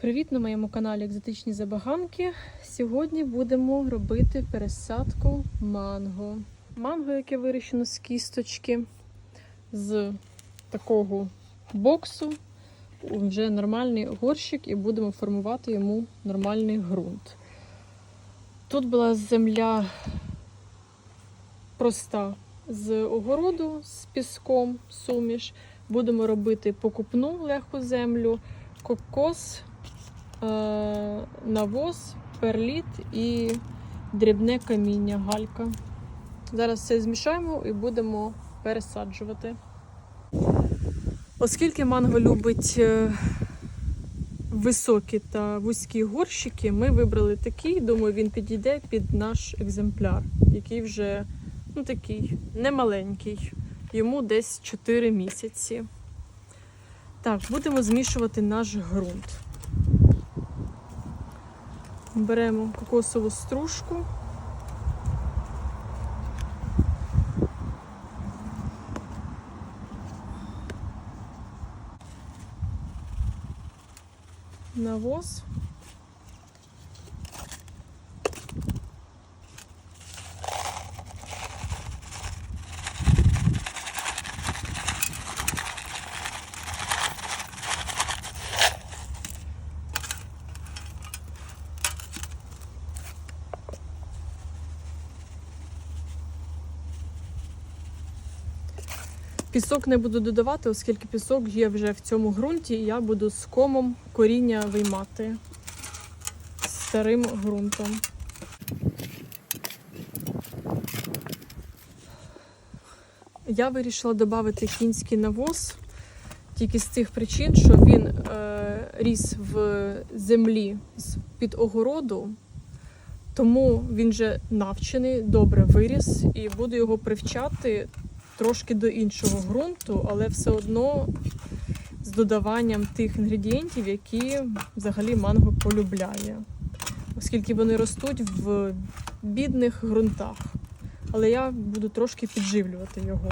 Привіт на моєму каналі Екзотичні Забаганки. Сьогодні будемо робити пересадку манго. Манго, яке вирощено з кісточки, з такого боксу, вже нормальний горщик, і будемо формувати йому нормальний ґрунт. Тут була земля проста з огороду з піском, суміш. Будемо робити покупну легку землю, кокос, навоз, перліт і дрібне каміння, галька. Зараз все змішаємо і будемо пересаджувати. Оскільки манго любить е, високі та вузькі горщики, ми вибрали такий. Думаю, він підійде під наш екземпляр, який вже ну, такий немаленький. Йому десь 4 місяці. Так, будемо змішувати наш ґрунт. Беремо кокосову стружку. Навоз. Пісок не буду додавати, оскільки пісок є вже в цьому ґрунті, і я буду з комом коріння виймати старим ґрунтом. Я вирішила додати кінський навоз тільки з тих причин, що він е, ріс в землі з під огороду, тому він вже навчений, добре виріс, і буду його привчати трошки до іншого ґрунту, але все одно з додаванням тих інгредієнтів, які взагалі манго полюбляє, оскільки вони ростуть в бідних ґрунтах. Але я буду трошки підживлювати його.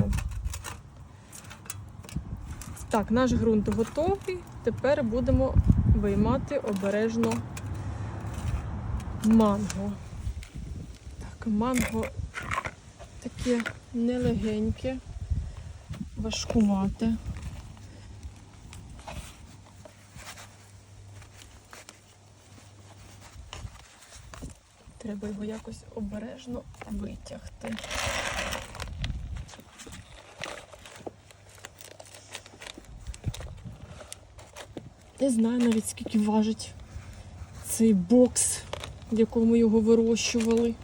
Так, наш ґрунт готовий. Тепер будемо виймати обережно манго. Так, манго таке нелегеньке, важкувате. Треба його якось обережно витягти. Не знаю навіть скільки важить цей бокс, в якому його вирощували.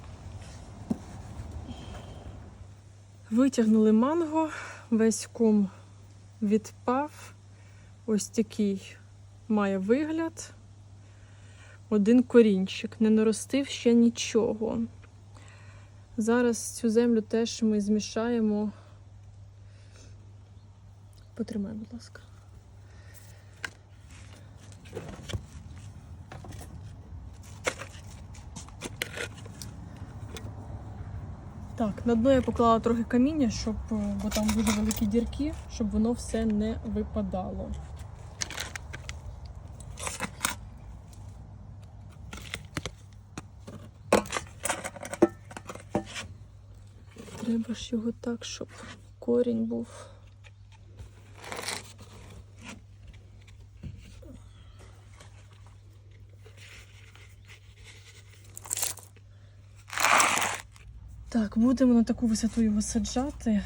Витягнули манго, весь ком відпав. Ось такий має вигляд. Один корінчик, не наростив ще нічого. Зараз цю землю теж ми змішаємо. Потримай, будь ласка. Так, на дно я поклала трохи каміння, щоб, е, бо там дуже великі дірки, щоб воно все не випадало. Треба ж його так, щоб корінь був. Так, будемо на таку висоту його саджати.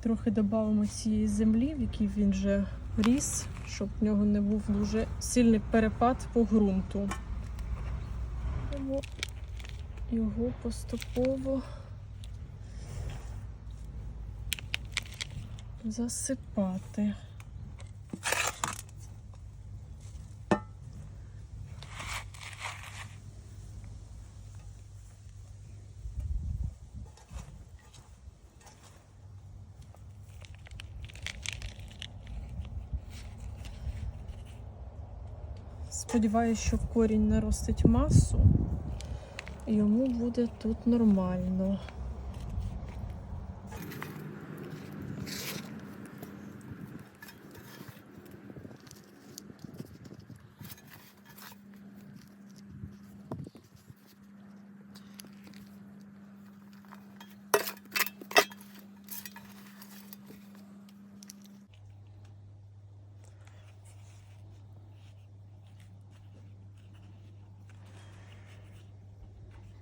Трохи додамо цієї землі, в якій він вже ріс, щоб в нього не був дуже сильний перепад по ґрунту. Будемо Його поступово засипати. Сподіваюся, що корінь наростить масу, і йому буде тут нормально.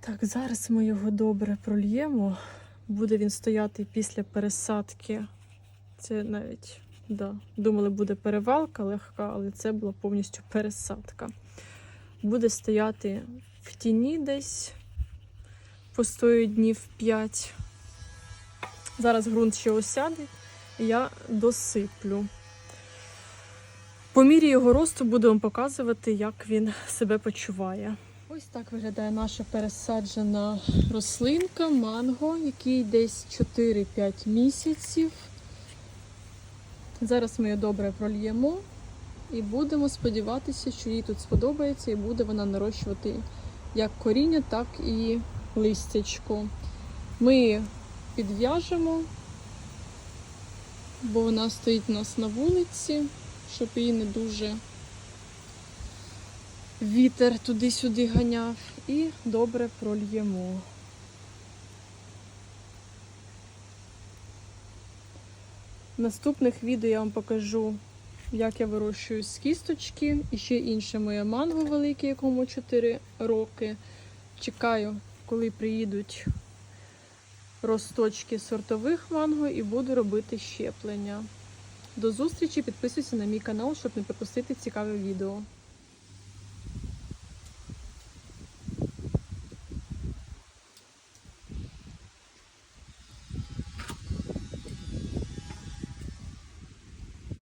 Так, зараз ми його добре прольємо. Буде він стояти після пересадки. Це навіть, да, думали, буде перевалка легка, але це була повністю пересадка. Буде стояти в тіні десь, постоїть днів 5. Зараз ґрунт ще осяде, і я досиплю. По мірі його росту буду вам показувати, як він себе почуває. Ось так виглядає наша пересаджена рослинка манго, який десь 4-5 місяців. Зараз ми її добре прольємо і будемо сподіватися, що їй тут сподобається і буде вона нарощувати як коріння, так і листячко. Ми підв'яжемо, бо вона стоїть у нас на вулиці, щоб її не дуже вітер туди-сюди ганяв і добре прольємо. В наступних відео я вам покажу, як я вирощую з кісточки. І ще інше моє манго велике, якому 4 роки. Чекаю, коли приїдуть росточки сортових манго і буду робити щеплення. До зустрічі, підписуйся на мій канал, щоб не пропустити цікаве відео.